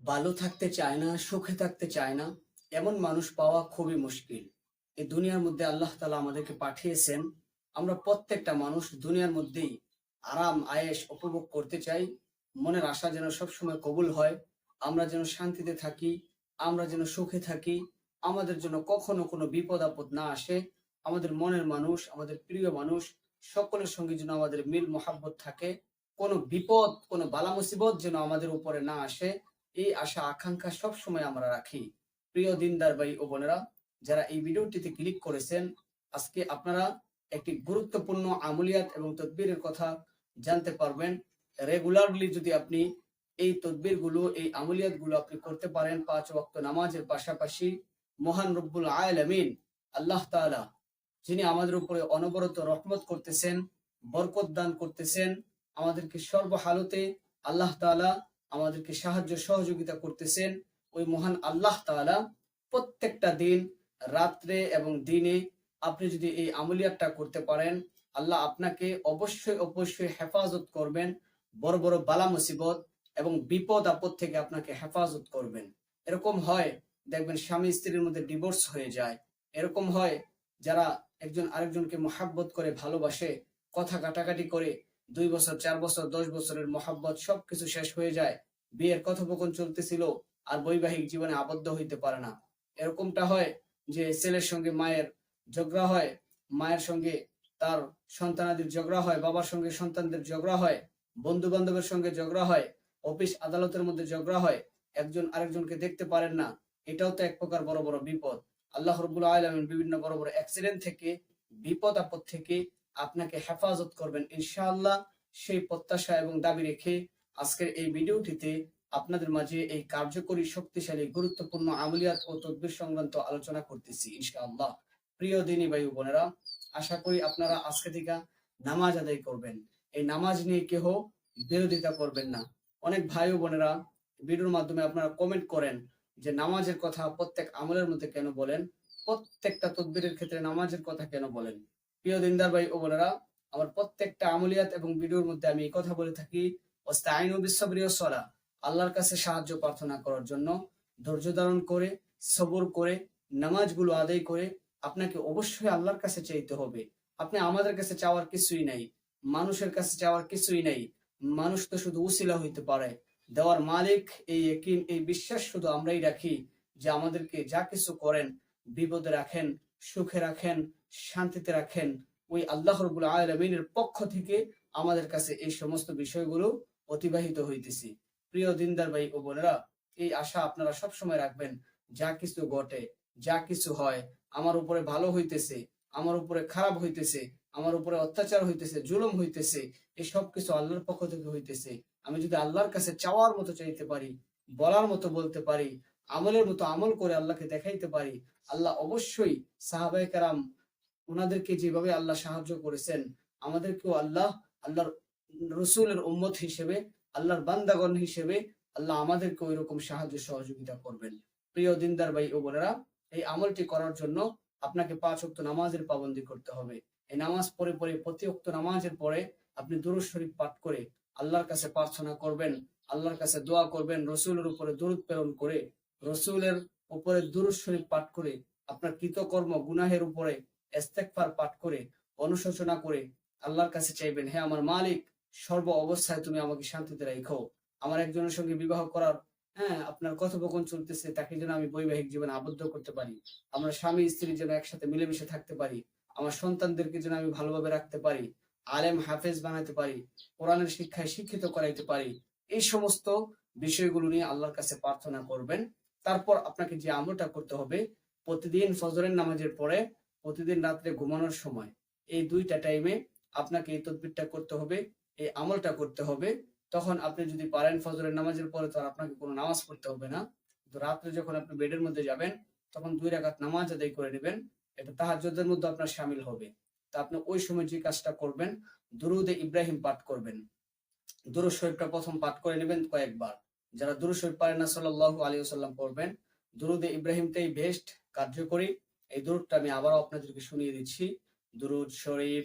ভালো থাকতে চায় না, সুখে থাকতে চায় না, এমন মানুষ পাওয়া খুবই মুশকিল। এই দুনিয়ার মধ্যে আল্লাহ তালা আমাদেরকে পাঠিয়েছেন। আমরা প্রত্যেকটা মানুষ দুনিয়ার মধ্যেই আরাম, আয়েশ উপভোগ করতে চাই। মনের আশা যেন সবসময় কবুল হয়। আমরা যেন শান্তিতে থাকি, আমরা যেন সুখে থাকি। আমাদের জন্য কখনো কোনো বিপদ আপদ না আসে। আমাদের মনের মানুষ, আমাদের প্রিয় মানুষ, সকলের সঙ্গে যেন আমাদের মিল, মোহাব্বত থাকে। কোনো বিপদ, কোনো বালা মুসিবত যেন আমাদের উপরে না আসে। এই আশা, আকাঙ্ক্ষা সব সময় আমরা রাখি। প্রিয় দিনদার ভাই ও বোনেরা, যারা এই ভিডিওটিতে ক্লিক করেছেন, আজকে আপনারা একটি গুরুত্বপূর্ণ আমলিয়াত এবং তদবিরের কথা জানতে পারবেন। রেগুলারলি যদি আপনি এই তদবিরগুলো এই আমলিয়াতগুলো আপনি করতে পারেন, পাঁচ ওয়াক্ত নামাজের পাশাপাশি, মহান রব্বুল আলামিন, আল্লাহ তাআলা যিনি আমাদের উপরে অনবরত রহমত করতেছেন, বরকত দান করতেছেন, আমাদেরকে সর্বহালতে আল্লাহ তাআলা আমাদেরকে সাহায্য সহযোগিতা করতেছেন ওই মহান আল্লাহ তাআলা। প্রত্যেকটা দিন, রাত্রে এবং দিনে আপনি যদি এই আমলিয়াতটা করতে পারেন, আল্লাহ আপনাকে অবশ্যই অবশ্যই হেফাজত করবেন, বড় বড় বালা মুসিবত এবং বিপদ আপদ থেকে আপনাকে হেফাজত করবেন। এরকম হয়, দেখবেন স্বামী স্ত্রীর মধ্যে ডিভোর্স হয়ে যায়। এরকম হয়, যারা একজন আরেকজনকে মহাব্বত করে ভালোবাসে, কথা কাটাকাটি করে, দুই বছর, চার বছর, দশ বছরের মহাব্বত সবকিছু শেষ হয়ে যায় বিয়ের কথোপকথন চলতেছিল আর বৈবাহিক জীবনে আবদ্ধ হইতে পারে না। এরকমটা হয় যে ছেলের সঙ্গে মায়ের ঝগড়া হয়, মায়ের সঙ্গে তার সন্তানাদের ঝগড়া হয়, বাবার সঙ্গে সন্তানদের ঝগড়া হয় বন্ধু বান্ধবের সঙ্গে ঝগড়া হয়, অফিস আদালতের মধ্যে ঝগড়া হয়, একজন আরেকজনকে দেখতে পারেন না। এটাও তো এক প্রকার বড় বড় বিপদ। আল্লাহ রবুল আলমিন বিভিন্ন বড় বড় অ্যাক্সিডেন্ট থেকে, বিপদ আপদ থেকে আপনাকে হেফাজত করবেন। ইনশাআল্লাহ সেই প্রত্যাশা এবং দাবি রেখে আজকের এই ভিডিওটিতে আপনাদের মাঝে এই কার্যকরী, শক্তিশালী, গুরুত্বপূর্ণ আমলিয়াত ও তদবির সংক্রান্ত আলোচনা করতেছি, ইনশাআল্লাহ। প্রিয় দিনী ভাই বোনেরা, আশা করি আপনারা আজকে থেকে নামাজ আদায় করবেন। এই নামাজ নিয়ে কেহ বিরোধিতা করবেন না। অনেক ভাই ও বোনেরা ভিডিওর মাধ্যমে আপনারা কমেন্ট করেন যে নামাজের কথা প্রত্যেক আমলের মধ্যে কেন বলেন? প্রত্যেকটা তদবিরের ক্ষেত্রে নামাজের কথা কেন বলেন? প্রিয় দিনদার ভাই ও বোনেরা, আমার প্রত্যেকটা আমলিয়াত এবং ভিডিওর মধ্যে আমি এই কথা বলে থাকি আল্লাহর কাছে সাহায্য প্রার্থনা করার জন্য ধৈর্য ধারণ করে, সবর করে, নামাজগুলো আদায় করে আপনাকে অবশ্যই আল্লাহর কাছে চাইতে হবে। আপনি আমাদের কাছে চাওয়ার কিছুই নাই, মানুষের কাছে চাওয়ার কিছুই নাই। মানুষ তো শুধু উসিলা হইতে পারে। দেওয়ার মালিক এই একিন এই বিশ্বাস শুধু আমরাই রাখি যে আমাদেরকে যা কিছু করেন, বিপদে রাখেন, সুখে রাখেন, শান্তিতে রাখেন। ওই আল্লাহ রবুল আলমিনের পক্ষ থেকে আমাদের কাছে এই সমস্ত বিষয়গুলো অতিবাহিত হইতেছি। প্রিয় দিনদার ভাই ও বোনেরা, এই আশা আপনারা সব সময় রাখবেন, যা কিছু ঘটে, যা কিছু হয়, আমার উপরে ভালো হইতেছে, আমার উপরে খারাপ হইতেছে, আমার উপরে অত্যাচার হইতেছে, জুলুম হইতেছে, এই সব কিছু আল্লাহর পক্ষ থেকে হইতেছে। আমি যদি আল্লাহর কাছে চাওয়ার মতো চাইতে পারি, বলার মতো বলতে পারি, আমলের মতো আমল করে আল্লাহকে দেখাইতে পারি, আল্লাহ অবশ্যই সাহাবাই ওনাদেরকে যেভাবে আল্লাহ সাহায্য করেছেন, আমাদেরকেও আল্লাহ, আল্লাহর রসুলের উম্মত হিসেবে, আল্লাহর বান্দাগণ হিসেবে আল্লাহ আমাদেরকে ওই রকম সাহায্য সহযোগিতা করবেন। প্রিয় দিনদার ভাই ও বোনেরা, এই আমলটি করার জন্য আপনাকে পাঁচ অক্ত নামাজের পাবন্দি করতে হবে। এই নামাজ পড়ে পড়ে প্রতি অক্ত নামাজের পরে আপনি দুরুদ শরীফ পাঠ করে আল্লাহর কাছে প্রার্থনা করবেন, আল্লাহর কাছে দোয়া করবেন, রসুলের উপরে দূরত প্রেরণ করে, রসুলের উপরে দুরুদ শরীফ পাঠ করে, আপনার কৃতকর্ম, গুনাহের উপরে ইস্তেগফার পাঠ করে, অনুশোচনা করে আল্লাহর কাছে চাইবেন হ্যাঁ আমার মালিক সর্ব অবস্থায় তুমি আমাকে শান্তিতে রাখো আমার একজনের সঙ্গে বিবাহ করার হ্যাঁ আপনার কথোপকথন চলতেছে, তাকে যেন আমি বৈবাহিক জীবনে আবদ্ধ করতে পারি। আমরা স্বামী স্ত্রী যেন একসাথে মিলেমিশে থাকতে পারি। আমার সন্তানদেরকে যেন আমি ভালোভাবে রাখতে পারি। আলেম হাফেজ বানাতে পারি। কোরআনের শিক্ষায় শিক্ষিত করাইতে পারি। এই সমস্ত বিষয়গুলো নিয়ে আল্লাহর কাছে প্রার্থনা করবেন। তারপর আপনাকে যে আমলটা করতে হবে, প্রতিদিন ফজরের নামাজের পরে প্রতিদিন রাত্রে ঘুমানোর সময় এই দুইটা টাইমে আপনাকে এই তদবিরটা করতে হবে। এই আমলটা করতে হবে। তখন আপনি যদি পারেন ফজরের নামাজের পরে, তো আপনাকে কোনো নামাজ পড়তে হবে না। রাত্রে যখন আপনি বেডের মধ্যে যাবেন, তখন দুই রাকাত নামাজ আদায় করে নেবেন। এটা তাহাজ্জুদের মধ্যে আপনার সামিল হবে। তা আপনি ওই সময় যে কাজটা করবেন, দুরুদে ইব্রাহিম পাঠ করবেন। দুরুদ শরীফটা প্রথম পাঠ করে নেবেন কয়েকবার। যারা দুরু শরীফ পারেন না, সাল্লাল্লাহু আলাইহি ওয়াসাল্লাম পড়বেন। দুরুদে ইব্রাহিমটাই বেস্ট কার্যকরী। এই দুরুদটা আমি আবারও আপনাদেরকে শুনিয়ে দিচ্ছি। দুরুদ শরীফ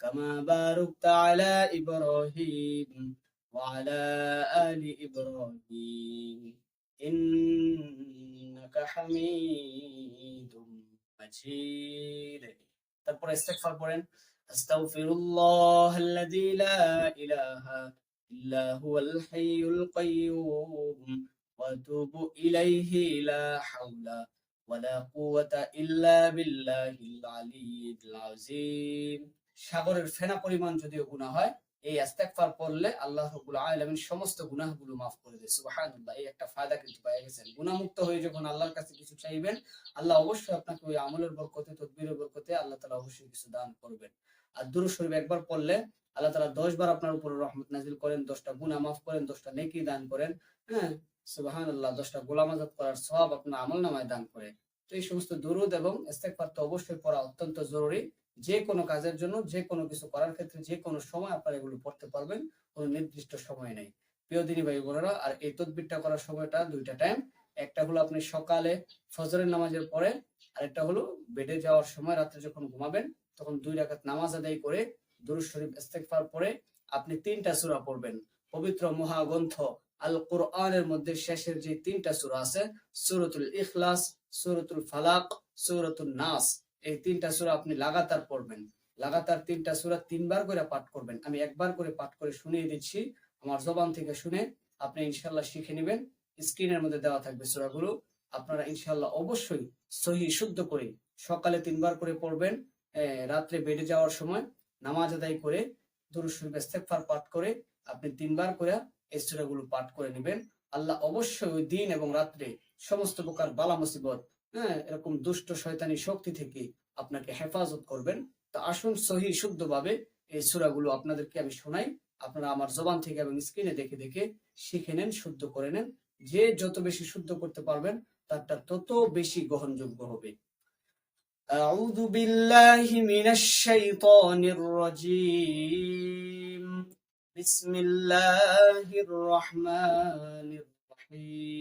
كما باركت على إبراهيم وعلى آل إبراهيم. إنك حميد مجيد. استغفر ইস্তেগফার أستغفر الله الذي لا إله إلا هو الحي القيوم. وأتوب إليه لا حول ولا قوة إلا بالله العلي العظيم. সাগরের ফেনা পরিমাণ যদিও গুনাহ হয়, এই ইস্তেগফার পড়লে আল্লাহ রাব্বুল আলামিন সমস্ত গুনাহগুলো মাফ করে দেয়। সুবহানাল্লাহ, এই একটা ফায়দা কিন্তু পেয়ে গেছেন। গুনাহমুক্ত হয়ে যখন আল্লাহর কাছে কিছু চাইবেন, আল্লাহ অবশ্যই আপনাকে ওই আমলের বরকতে, তদবিরের বরকতে আল্লাহ তাআলা অবশ্যই কিছু দান করবেন। আর দুরূদ শরীফ একবার পড়লে আল্লাহ তালা 10 বার আপনার উপর রহমত নাজিল করেন 10টা গুনাহ মাফ করেন 10টা নেকি দান করেন হ্যাঁ? সুবহানাল্লাহ 10টা গোলাম আজাদ করার সব আপনার আমলনামায় দান করে। তো এই সমস্ত দুরুদ এবং ইস্তেগফার তো অবশ্যই পড়া অত্যন্ত জরুরি। যে কোনো কাজের জন্য যে কোনো কিছু করার ক্ষেত্রে যে কোনো সময় আপনারা এগুলো পড়তে পারবেন, কোনো নির্দিষ্ট সময় নেই। প্রিয় দিনী ভাই বোনেরা, আর এই তদবিরটা করার সময়টা দুইটা টাইম একটা হলো আপনি সকালে ফজরের নামাজের পরে আর একটা হলো বেডে যাওয়ার সময় রাত্রে যখন ঘুমাবেন, তখন দুই রাকাত নামাজ আদায় করে দুরুদ শরীফ, ইস্তেগফার পরে আপনি তিনটা সূরা পড়বেন। পবিত্র মহাগ্রন্থ আল কোরআনের মধ্যে শেষের যে তিনটা সূরা আছে, সূরাতুল ইখলাস, সূরাতুল ফালাক সূরাতুল নাস। এই তিনটা সূরা আপনি লাগাতার পড়বেন। লাগাতার তিনটা সূরা তিনবার করে পাঠ করবেন। আমি একবার করে পাঠ করে শুনিয়ে দিচ্ছি। আমার জবান থেকে শুনে আপনি ইনশাল্লাহ শিখে নেবেন। স্ক্রিনের মধ্যে দেওয়া থাকবে সূরাগুলো। আপনারা ইনশাল্লাহ অবশ্যই সহি শুদ্ধ করে সকালে তিনবার করে পড়বেন। রাত্রে বেডে যাওয়ার সময় নামাজ আদায় করে দুরূদ শরীফ পাঠ করে আপনি তিনবার করে এই সূরাগুলো পাঠ করে নেবেন। আল্লাহ অবশ্যই দিন এবং রাত্রে সমস্ত প্রকার বালা মুসিবত হ্যাঁ এরকম দুষ্ট শয়তানি শক্তি থেকে আপনাকে হেফাজত করবেন তো আসুন সহি শুদ্ধভাবে এই সূরাগুলো আপনাদেরকে আমি শোনাই আপনারা আমার জবান থেকে এবং স্ক্রিনে দেখে দেখে শিখে নেন শুদ্ধ করে নেন যে যত বেশি শুদ্ধ করতে পারবেন তারটা তত বেশি গ্রহণযোগ্য হবে أعوذ بالله من الشيطان الرجيم بسم الله الرحمن الرحيم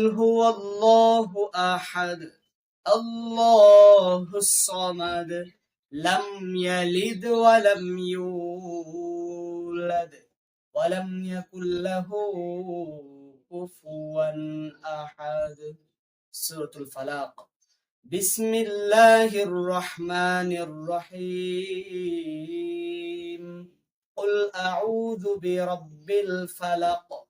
قل هو الله أحد الله الصمد لم يلد ولم يولد ولم يكن له كفوا أحد. سورة الفلاق. بسم الله الرحمن الرحيم. قل أعوذ برب الفلق.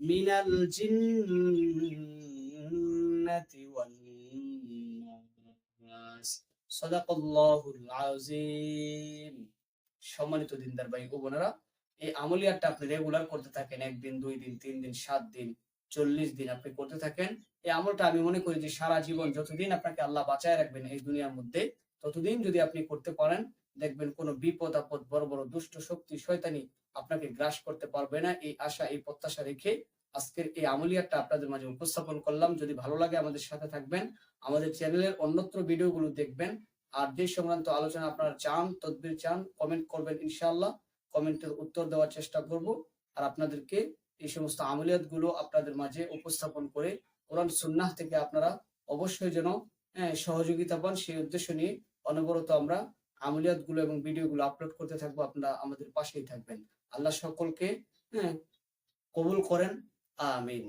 من الجنة والناس صدق الله العظيم সম্মানিত দিনদার ভাই ও বোনেরা এই আমলিয়াতটা আপনি রেগুলার করতে থাকেন একদিন দুই দিন তিন দিন সাত দিন চল্লিশ দিন আপনি করতে থাকেন এই আমলটা আমি মনে করি যে সারা জীবন যতদিন আপনাকে আল্লাহ বাঁচায় রাখবেন এই দুনিয়ার মধ্যে ততদিন যদি আপনি করতে পারেন দেখবেন কোনো বিপদ আপদ বড় বড় দুষ্ট শক্তি শয়তানি আপনাকে গ্রাস করতে পারবে না। এই আশা এই প্রত্যাশা রেখে আজকের এই আমলিয়াতটা আপনাদের মাঝে উপস্থাপন করলাম। যদি ভালো লাগে আমাদের সাথে থাকবেন আমাদের চ্যানেলের অন্যত্র ভিডিওগুলো দেখবেন। আর যে সংক্রান্ত আলোচনা আপনারা চান তদবির চান কমেন্ট করবেন ইনশাআল্লাহ। কমেন্টের উত্তর দেওয়ার চেষ্টা করব। আর আপনাদেরকে এই সমস্ত আমলিয়াতগুলো আপনাদের মাঝে উপস্থাপন করে কোরআন সুন্নাহ থেকে আপনারা অবশ্যই যেন হ্যাঁ, সহযোগিতা পান। সেই উদ্দেশ্য নিয়ে অনবরত আমরা আমলিয়াতগুলো এবং ভিডিও গুলো আপলোড করতে থাকব। আপনারা আমাদের পাশেই থাকবেন। আল্লাহ সকলকে হ্যাঁ কবুল করেন আমিন।